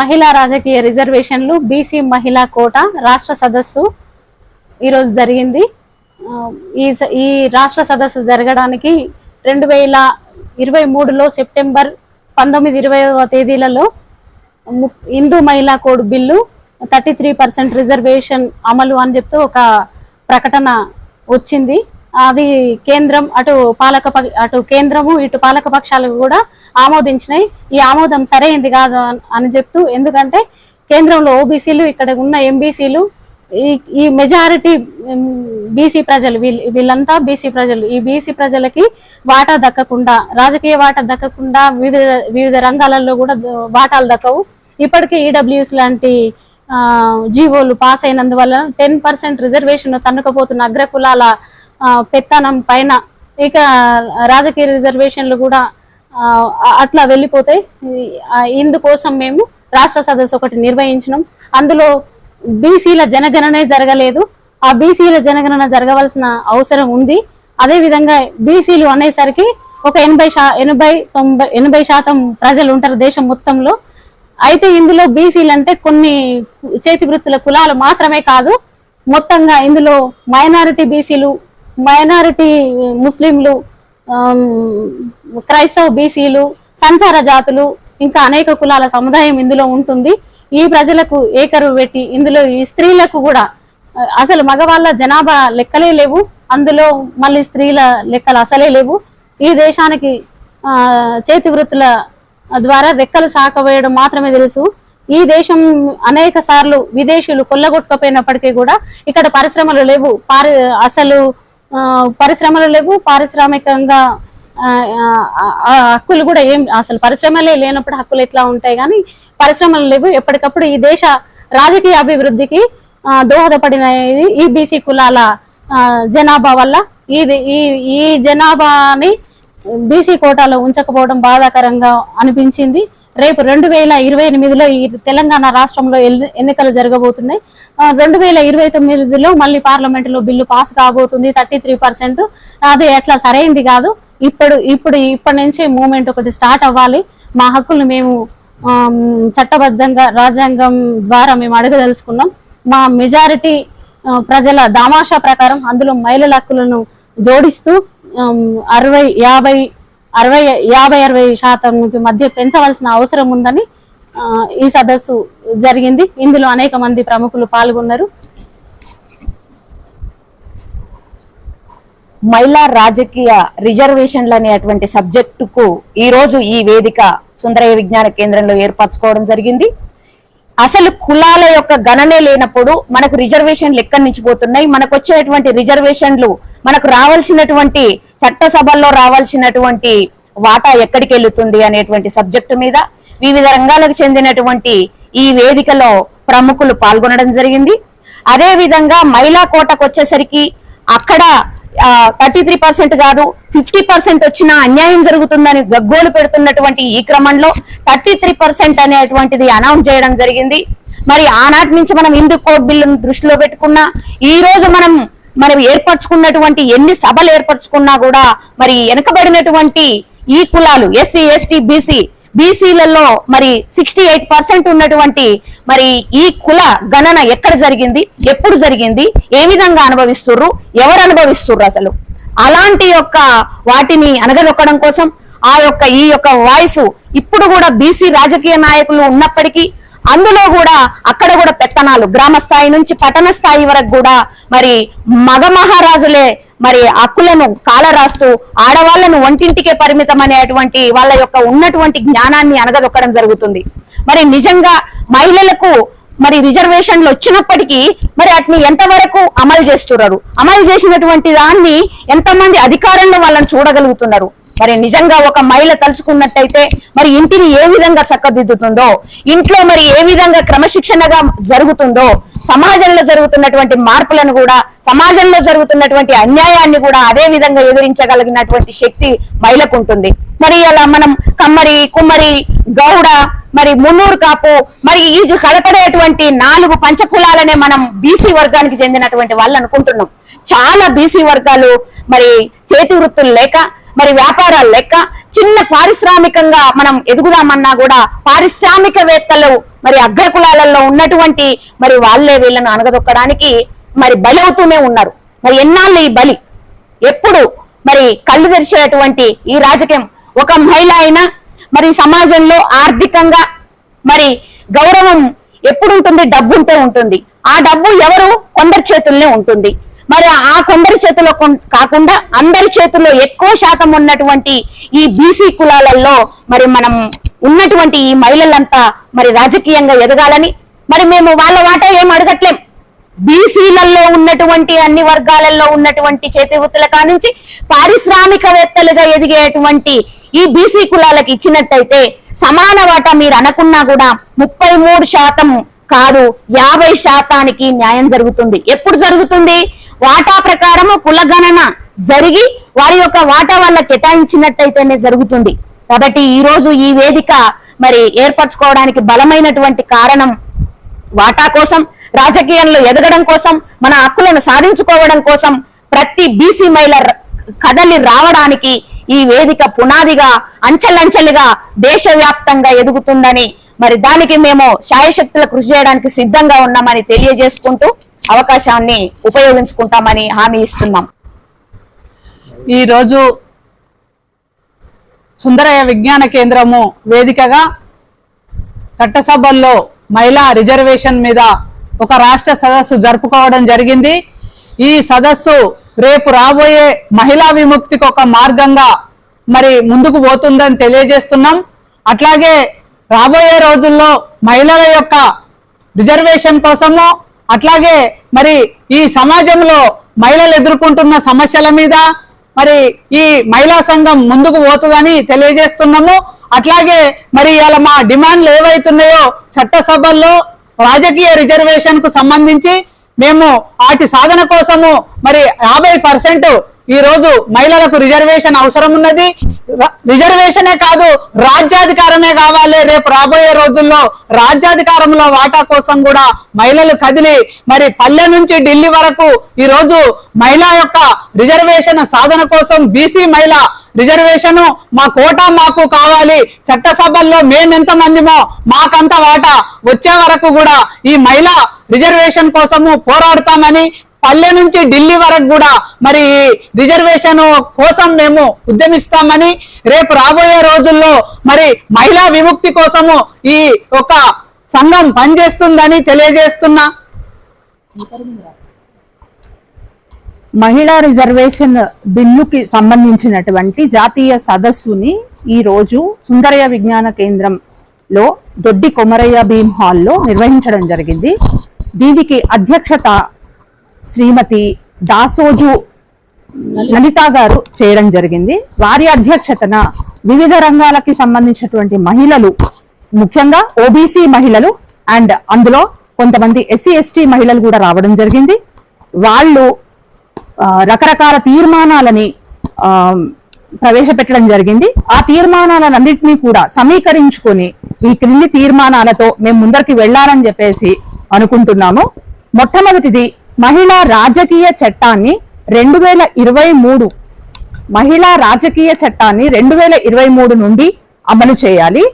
మహిళా రాజకీయ రిజర్వేషన్లు బీసీ మహిళా కోట రాష్ట్ర సదస్సు ఈరోజు జరిగింది. ఈ ఈ రాష్ట్ర సదస్సు జరగడానికి రెండు వేల ఇరవై మూడులో సెప్టెంబర్ పంతొమ్మిది ఇరవైవ తేదీలలో హిందూ మహిళా code bill thirty three percent reservation అమలు అని చెప్తూ ఒక ప్రకటన వచ్చింది. అది కేంద్రం అటు పాలక అటు కేంద్రము ఇటు పాలక పక్షాలు కూడా ఆమోదించినాయి. ఈ ఆమోదం సరైంది కాదు అని చెప్తూ ఎందుకంటే కేంద్రంలో ఓబీసీలు ఇక్కడ ఉన్న ఎంబీసీలు ఈ ఈ మెజారిటీ బీసీ ప్రజలు వీళ్ళు వీళ్ళంతా బీసీ ప్రజలు. ఈ బీసీ ప్రజలకి వాటా దక్కకుండా రాజకీయ వాటా దక్కకుండా వివిధ వివిధ రంగాలలో కూడా వాటాలు దక్కవు. ఇప్పటికే ఈడబ్ల్యూఎస్ లాంటి ఆ, జీవోలు పాస్ అయినందువల్ల టెన్ పర్సెంట్ రిజర్వేషన్ తన్నుకపోతున్న అగ్రకులాల పెత్తనం పైన. ఇక రాజకీయ రిజర్వేషన్లు కూడా అట్లా వెళ్ళిపోతాయి. ఇందుకోసం మేము రాష్ట్ర సదస్సు ఒకటి నిర్వహించినాం. అందులో బీసీల జనగణనే జరగలేదు. ఆ బీసీల జనగణన జరగవలసిన అవసరం ఉంది. అదే విధంగా బీసీలు అనేసరికి ఒక ఎనభై శా ఎనభై తొంభై ఎనభై శాతం ప్రజలు ఉంటారు దేశం మొత్తంలో. అయితే ఇందులో బీసీలు అంటే కొన్ని చేతి వృత్తుల కులాలు మాత్రమే కాదు మొత్తంగా ఇందులో మైనారిటీ బీసీలు మైనారిటీ ముస్లింలు క్రైస్తవ బీసీలు సంచార జాతులు ఇంకా అనేక కులాల సముదాయం ఇందులో ఉంటుంది. ఈ ప్రజలకు ఏకరువు పెట్టి ఇందులో ఈ స్త్రీలకు కూడా అసలు మగవాళ్ళ జనాభా లెక్కలే లేవు. అందులో మళ్ళీ స్త్రీల లెక్కలు అసలే లేవు. ఈ దేశానికి చేతి వృత్తుల ద్వారా రెక్కలు సాకవేయడం మాత్రమే తెలుసు. ఈ దేశం అనేక సార్లు విదేశీయులు కొల్లగొట్టుకపోయినప్పటికీ కూడా ఇక్కడ పరిశ్రమలు లేవు. పారి అసలు పరిశ్రమలు లేవు పారిశ్రామికంగా హక్కులు కూడా ఏం అసలు పరిశ్రమలే లేనప్పుడు హక్కులు ఎట్లా ఉంటాయి కానీ పరిశ్రమలు లేవు. ఎప్పటికప్పుడు ఈ దేశ రాజకీయ అభివృద్ధికి దోహదపడిన దోహదపడినది ఈ బీసీ కులాల జనాభా వల్ల. ఇది ఈ ఈ జనాభాని బీసీ కోటాలో ఉంచకపోవడం బాధాకరంగా అనిపించింది. రేపు రెండు వేల ఇరవై ఎనిమిదిలో ఈ తెలంగాణ రాష్ట్రంలో ఎన్నికలు జరగబోతున్నాయి. రెండు వేల ఇరవై తొమ్మిదిలో మళ్ళీ పార్లమెంట్లో బిల్లు పాస్ కాబోతుంది థర్టీ త్రీ పర్సెంట్. అది అట్లా సరైంది కాదు. ఇప్పుడు ఇప్పుడు ఇప్పటి నుంచి మూమెంట్ ఒకటి స్టార్ట్ అవ్వాలి. మా హక్కులు మేము చట్టబద్ధంగా రాజ్యాంగం ద్వారా మేము అడగదలుచుకున్నాం. మా మెజారిటీ ప్రజల దామాషా ప్రకారం అందులో మహిళల హక్కులను జోడిస్తూ అరవై యాభై అరవై యాభై అరవై శాతం మధ్య పెంచవలసిన అవసరం ఉందని ఈ సదస్సు జరిగింది. ఇందులో అనేక మంది ప్రముఖులు పాల్గొన్నారు. మహిళా రాజకీయ రిజర్వేషన్లు అనేటువంటి సబ్జెక్టుకు ఈరోజు ఈ వేదిక సుందరయ్య విజ్ఞాన కేంద్రంలో ఏర్పరచుకోవడం జరిగింది. అసలు కులాల యొక్క గణనే లేనప్పుడు మనకు రిజర్వేషన్లు ఎక్కడి నుంచి పోతున్నాయి. మనకు వచ్చేటువంటి రిజర్వేషన్లు మనకు రావాల్సినటువంటి చట్టసభల్లో రావాల్సినటువంటి వాటా ఎక్కడికి వెళ్తుంది అనేటువంటి సబ్జెక్టు మీద వివిధ రంగాలకు చెందినటువంటి ఈ వేదికలో ప్రముఖులు పాల్గొనడం జరిగింది. అదే విధంగా మహిళా కోటకు వచ్చేసరికి అక్కడ థర్టీ త్రీ పర్సెంట్ కాదు ఫిఫ్టీ పర్సెంట్ వచ్చిన అన్యాయం జరుగుతుందని గగ్గోలు పెడుతున్నటువంటి ఈ క్రమంలో థర్టీ త్రీ పర్సెంట్ అనేటువంటిది అనౌన్స్ చేయడం జరిగింది. మరి ఆనాటి నుంచి మనం హిందూ కోడ్ బిల్లును దృష్టిలో పెట్టుకున్నా ఈ రోజు మనం మనం ఏర్పరచుకున్నటువంటి ఎన్ని సభలు ఏర్పరచుకున్నా కూడా మరి వెనుకబడినటువంటి ఈ కులాలు ఎస్సీ ఎస్టీ బీసీ బీసీలలో మరి సిక్స్టీ ఎయిట్ పర్సెంట్ ఉన్నటువంటి మరి ఈ కుల గణన ఎక్కడ జరిగింది? ఎప్పుడు జరిగింది? ఏ విధంగా అనుభవిస్తుర్రు? ఎవరు అనుభవిస్తుర్రు అసలు? అలాంటి యొక్క వాటిని అనగదొక్కడం కోసం ఆ యొక్క ఈ యొక్క వాయిస్ ఇప్పుడు కూడా బీసీ రాజకీయ నాయకులు ఉన్నప్పటికీ అందులో కూడా అక్కడ కూడా పెత్తనాలు గ్రామ స్థాయి నుంచి పట్టణ స్థాయి వరకు కూడా మరి మగ మహారాజులే మరి హక్కులను కాలరాస్తూ ఆడవాళ్ళను వంటింటికే పరిమితం అనేటువంటి వాళ్ళ యొక్క ఉన్నటువంటి జ్ఞానాన్ని అనగదొక్కడం జరుగుతుంది. మరి నిజంగా మహిళలకు మరి రిజర్వేషన్లు వచ్చినప్పటికీ మరి వాటిని ఎంతవరకు అమలు చేస్తున్నారు? అమలు చేసినటువంటి దాన్ని ఎంతమంది అధికారంలో వాళ్ళని చూడగలుగుతున్నారు? మరి నిజంగా ఒక మహిళ తలుచుకున్నట్టయితే మరి ఇంటిని ఏ విధంగా చక్కదిద్దుతుందో ఇంట్లో మరి ఏ విధంగా క్రమశిక్షణగా జరుగుతుందో సమాజంలో జరుగుతున్నటువంటి మార్పులను కూడా సమాజంలో జరుగుతున్నటువంటి అన్యాయాన్ని కూడా అదే విధంగా ఎదిరించగలిగినటువంటి శక్తి మహిళకు ఉంటుంది. మరి అలా మనం కమ్మరి కుమ్మరి గౌడ మరి మున్నూరు కాపు మరి ఈ కలపడేటువంటి నాలుగు పంచకులాలనే మనం బీసీ వర్గానికి చెందినటువంటి వాళ్ళు అనుకుంటున్నాం. చాలా బీసీ వర్గాలు మరి చేతి వృత్తులు లేక మరి వ్యాపారాలు లెక్క చిన్న పారిశ్రామికంగా మనం ఎదుగుదామన్నా కూడా పారిశ్రామికవేత్తలు మరి అగ్రకులాలలో ఉన్నటువంటి మరి వాళ్ళే వీళ్ళను అనగదొక్కడానికి మరి బలి అవుతూనే ఉన్నారు. మరి ఎన్నాళ్ళు ఈ బలి? ఎప్పుడు మరి కళ్ళు తెరిచేటువంటి ఈ రాజకీయం? ఒక మహిళ అయినా మరి సమాజంలో ఆర్థికంగా మరి గౌరవం ఎప్పుడు ఉంటుంది డబ్బు ఉంటే ఉంటుంది. ఆ డబ్బు ఎవరు? కొందరి చేతుల్లోనే ఉంటుంది. మరి ఆ కొందరి చేతిలో కాకుండా అందరి చేతుల్లో ఎక్కువ శాతం ఉన్నటువంటి ఈ బీసీ కులాలలో మరి మనం ఉన్నటువంటి ఈ మహిళలంతా మరి రాజకీయంగా ఎదగాలని మరి మేము వాళ్ళ వాటా ఏం అడగట్లేం. బీసీలలో ఉన్నటువంటి అన్ని వర్గాలలో ఉన్నటువంటి చేతివృత్తుల కానుంచి పారిశ్రామికవేత్తలుగా ఎదిగేటువంటి ఈ బీసీ కులాలకు ఇచ్చినట్టయితే సమాన వాటా మీరు అనకున్నా కూడా ముప్పై మూడు శాతం కాదు యాభై శాతానికి న్యాయం జరుగుతుంది. ఎప్పుడు జరుగుతుంది? వాటా ప్రకారము కులగణన జరిగి వారి యొక్క వాటా వాళ్ళ కేటాయించినట్టయితేనే జరుగుతుంది. కాబట్టి ఈ రోజు ఈ వేదిక మరి ఏర్పరచుకోవడానికి బలమైనటువంటి కారణం వాటా కోసం రాజకీయంలో ఎదగడం కోసం మన హక్కులను సాధించుకోవడం కోసం ప్రతి బీసీ మహిళ కదలి రావడానికి ఈ వేదిక పునాదిగా అంచెలంచెలుగా దేశవ్యాప్తంగా ఎదుగుతుందని మరి దానికి మేము శాయశక్తుల కృషి చేయడానికి సిద్ధంగా ఉన్నామని తెలియజేసుకుంటూ అవకాశాన్ని ఉపయోగించుకుంటామని హామీ ఇస్తున్నాం. ఈరోజు సుందరయ్య విజ్ఞాన కేంద్రము వేదికగా చట్టసభల్లో మహిళా రిజర్వేషన్ మీద ఒక రాష్ట్ర సదస్సు జరుపుకోవడం జరిగింది. ఈ సదస్సు రేపు రాబోయే మహిళా విముక్తికి ఒక మార్గంగా మరి ముందుకు పోతుందని తెలియజేస్తున్నాం. అట్లాగే రాబోయే రోజుల్లో మహిళల యొక్క రిజర్వేషన్ కోసము అట్లాగే మరి ఈ సమాజంలో మహిళలు ఎదుర్కొంటున్న సమస్యల మీద మరి ఈ మహిళా సంఘం ముందుకు పోతుందని తెలియజేస్తున్నాము. అట్లాగే మరి ఇలా మా డిమాండ్లు ఏవైతున్నాయో చట్టసభల్లో రాజకీయ రిజర్వేషన్కు సంబంధించి మేము వాటి సాధన కోసము మరి యాభై పర్సెంట్ ఈరోజు మహిళలకు రిజర్వేషన్ అవసరం ఉన్నది రిజర్వేషనే కాదు రాజ్యాధికారమే కావాలి. రేపు రాబోయే రోజుల్లో రాజ్యాధికారంలో వాటా కోసం కూడా మహిళలు కదిలి మరి పల్లె నుంచి ఢిల్లీ వరకు ఈ రోజు మహిళ యొక్క రిజర్వేషన్ సాధన కోసం బీసీ మహిళ రిజర్వేషన్ మా కోటా మాకు కావాలి. చట్టసభల్లో మేమెంత మందిమో మాకంత వాటా. వచ్చే వరకు కూడా ఈ మహిళా రిజర్వేషన్ కోసము పోరాడతామని పల్లె నుంచి ఢిల్లీ వరకు కూడా మరి రిజర్వేషన్ కోసం మేము ఉద్యమిస్తామని రేపు రాబోయే రోజుల్లో మరి మహిళా విముక్తి కోసము ఈ ఒక సంఘం పనిచేస్తుందని తెలియజేస్తున్నా. మహిళా రిజర్వేషన్ బిల్లుకి సంబంధించినటువంటి జాతీయ సదస్సుని ఈ రోజు సుందరయ్య విజ్ఞాన కేంద్రంలో దొడ్డి కొమరయ్య భీమ్ హాల్లో నిర్వహించడం జరిగింది. దీనికి అధ్యక్షత శ్రీమతి దాసోజు లలిత గారు చేయడం జరిగింది. వారి అధ్యక్షతన వివిధ రంగాలకి సంబంధించినటువంటి మహిళలు ముఖ్యంగా ఓబీసీ మహిళలు అండ్ అందులో కొంతమంది ఎస్సీ ఎస్టీ మహిళలు కూడా రావడం జరిగింది. వాళ్ళు రకరకాల తీర్మానాలని ప్రవేశపెట్టడం జరిగింది. ఆ తీర్మానాలన్నింటినీ కూడా సమీకరించుకొని ఈ క్రింది తీర్మానాలతో మేము ముందరికి వెళ్ళాలని చెప్పేసి అనుకుంటున్నాము. మొట్టమొదటిది మహిళా రాజకీయ చట్టాన్ని రెండు వేల ఇరవై మూడు మహిళా రాజకీయ చట్టాన్ని రెండు వేల ఇరవై మూడు నుండి అమలు చేయాలి.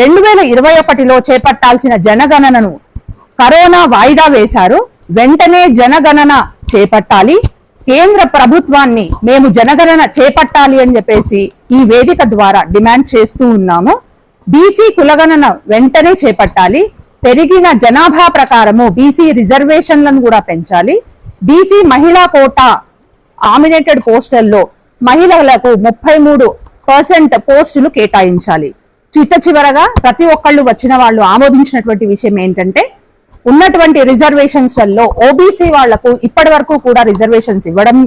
రెండు వేల ఇరవై ఒకటిలో చేపట్టాల్సిన జనగణనను కరోనా వాయిదా వేశారు. వెంటనే జనగణన చేపట్టాలి. కేంద్ర ప్రభుత్వాన్ని మేము జనగణన చేపట్టాలి అని చెప్పేసి ఈ వేదిక ద్వారా డిమాండ్ చేస్తూ ఉన్నాము. బీసీ కులగణన వెంటనే చేపట్టాలి. పెరిగిన జనాభా ప్రకారము బీసీ రిజర్వేషన్లను కూడా పెంచాలి. బీసీ మహిళా కోటా ఆమినేటెడ్ పోస్టుల్లో మహిళలకు ముప్పై మూడు పర్సెంట్ పోస్టులు కేటాయించాలి. చిట్ట చివరగా ప్రతి ఒక్కళ్ళు వచ్చిన వాళ్ళు ఆమోదించినటువంటి విషయం ఏంటంటే ఉన్నటువంటి రిజర్వేషన్స్లలో ఓబీసీ వాళ్ళకు ఇప్పటి వరకు కూడా రిజర్వేషన్స్ ఇవ్వడం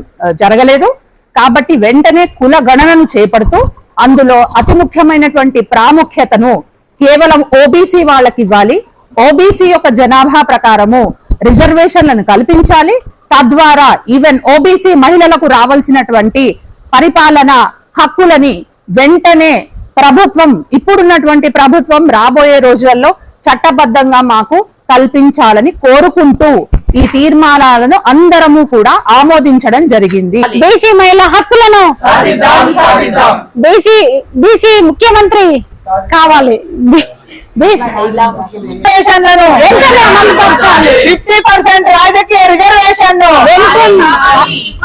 జరగలేదు. కాబట్టి వెంటనే కుల గణనను చేపడుతూ అందులో అతి ముఖ్యమైనటువంటి ప్రాముఖ్యతను కేవలం ఓబీసీ వాళ్ళకి ఇవ్వాలి. ఓబీసీ యొక్క జనాభా ప్రకారము రిజర్వేషన్లను కల్పించాలి. తద్వారా ఈవెన్ ఓబీసీ మహిళలకు రావాల్సినటువంటి పరిపాలన హక్కులని వెంటనే ప్రభుత్వం ఇప్పుడున్నటువంటి ప్రభుత్వం రాబోయే రోజులలో చట్టబద్ధంగా మాకు కల్పించాలని కోరుకుంటూ ఈ తీర్మానాలను అందరము కూడా ఆమోదించడం జరిగింది. బీసీ మహిళా హక్కులను బీసీ బీసీ ముఖ్యమంత్రి కావాలి. రిజర్వేషన్లను. ఫిఫ్టీ పర్సెంట్ రాజకీయ రిజర్వేషన్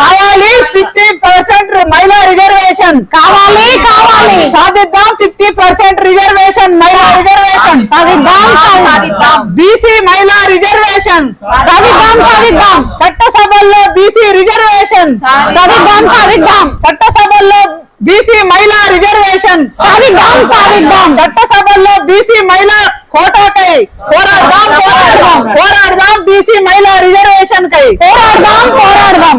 కావాలి. ఫిఫ్టీ పర్సెంట్ మహిళా రిజర్వేషన్ కావాలి కావాలి. సాధిద్దాం. ఫిఫ్టీ పర్సెంట్ రిజర్వేషన్ మహిళా రిజర్వేషన్ సాధిద్దాం సాధిద్దాం. బీసీ మహిళా రిజర్వేషన్ సాధిద్దాం సాధిద్దాం. చట్టసభల్లో బీసీ రిజర్వేషన్ సాధిద్దాం సాధిద్దాం. చట్టసభల్లో బీసీ మహిళా రిజర్వేషన్. సాధిద్దాం చట్టసభల్లో బీసీ మహిళా కోటాకై. పోరాడదాం పోరాడదాం. పోరాడదాం బీసీ మహిళా రిజర్వేషన్ కై పోరాడదాం పోరాడదాం.